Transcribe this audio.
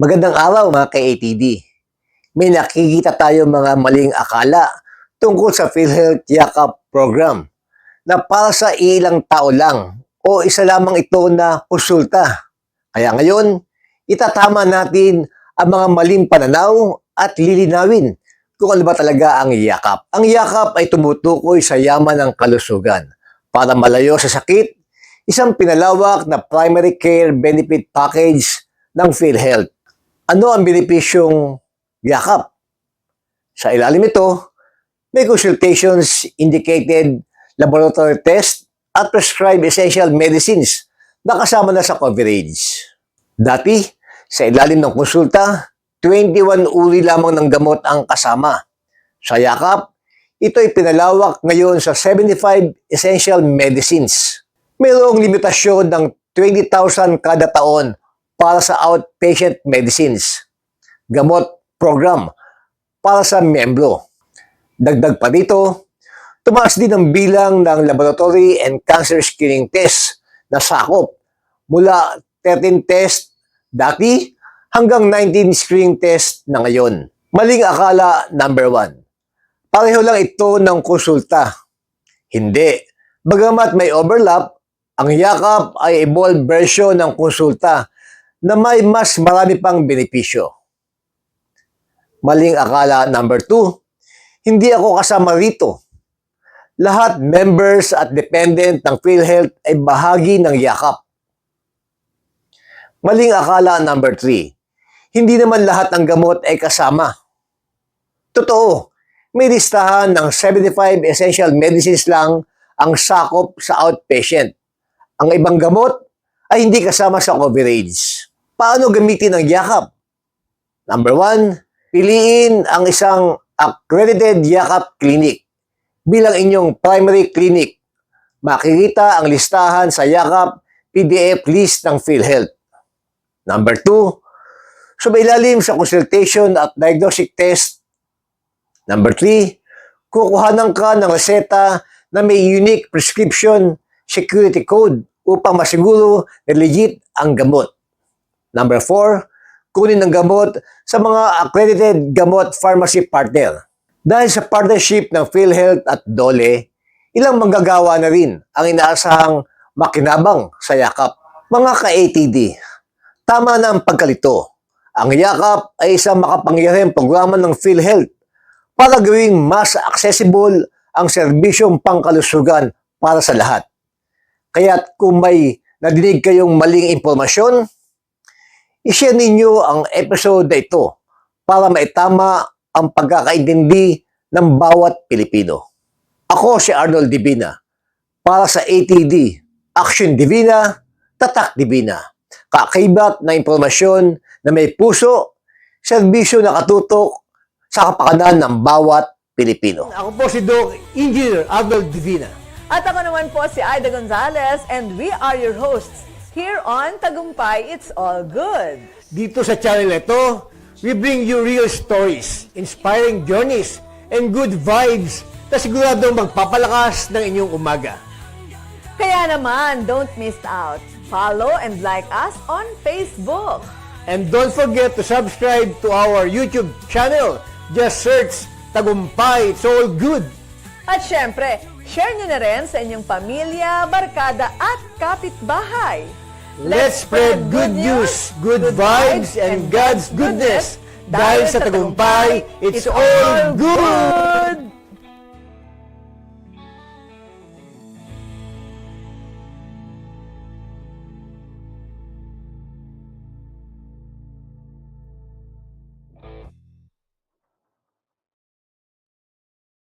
Magandang araw mga ka-ATD. May nakikita tayo mga maling akala tungkol sa PhilHealth Yakap program na para sa ilang tao lang o isa lamang ito na konsulta. Kaya ngayon, itatama natin ang mga maling pananaw at lilinawin kung ano ba talaga ang yakap. Ang yakap ay tumutukoy sa yaman ng kalusugan para malayo sa sakit, isang pinalawak na primary care benefit package ng PhilHealth. Ano ang benepisyong yakap? Sa ilalim ito, may consultations indicated laboratory test at prescribed essential medicines na kasama na sa coverage. Dati, sa ilalim ng konsulta, 21 uri lamang ng gamot ang kasama. Sa yakap, ito ay pinalawak ngayon sa 75 essential medicines. Mayroong limitasyon ng 20,000 kada taon para sa outpatient medicines. Gamot program para sa miyembro. Dagdag pa dito, tumaas din ang bilang ng laboratory and cancer screening test na sakop mula 13 test dati hanggang 19 screening test na ngayon. Maling akala number 1. Pareho lang ito ng konsulta. Hindi. Bagamat may overlap, ang yakap ay evolved version ng konsulta na may mas marami pang benepisyo. Maling akala number 2. Hindi ako kasama rito. Lahat members at dependent ng PhilHealth ay bahagi ng yakap. Maling akala number 3. Hindi naman lahat ng gamot ay kasama. Totoo, may listahan ng 75 essential medicines lang ang sakop sa outpatient. Ang ibang gamot ay hindi kasama sa coverage. Paano gamitin ang yakap? Number 1, piliin ang isang accredited yakap clinic bilang inyong primary clinic. Makikita ang listahan sa yakap PDF list ng PhilHealth. Number 2, sumailalim sa consultation at diagnostic test. Number 3, kukuhanan ka ng reseta na may unique prescription security code upang masiguro na legit ang gamot. Number 4, kunin ang gamot sa mga accredited gamot pharmacy partner. Dahil sa partnership ng PhilHealth at DOLE, ilang manggagawa na rin ang inaasahang makinabang sa yakap. Mga ka-ATD, tama na ang pagkalito. Ang yakap ay isang makapangyarihang programa ng PhilHealth para gawing mas accessible ang serbisyong pangkalusugan para sa lahat. Kaya't kung may nadinig kayong maling impormasyon, ishare ninyo ang episode na ito para maitama ang pagkakaintindi ng bawat Pilipino. Ako si Arnold Divina para sa ATD, Action Divina, Tatak Divina. Kakaibat na impormasyon na may puso, serbisyo na katutok sa kapakanan ng bawat Pilipino. Ako po si Doc Engineer Arnold Divina. At ako naman po si Aida Gonzalez and we are your hosts here on Tagumpay It's All Good. Dito sa channel ito, we bring you real stories, inspiring journeys, and good vibes na siguradong magpapalakas ng inyong umaga. Kaya naman, don't miss out. Follow and like us on Facebook. And don't forget to subscribe to our YouTube channel. Just search Tagumpay It's All Good. At syempre, share nyo na rin sa inyong pamilya, barkada at kapitbahay. Let's spread good news, good vibes, and God's goodness. Dahil sa tagumpay, it's all good!